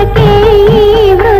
కొరకే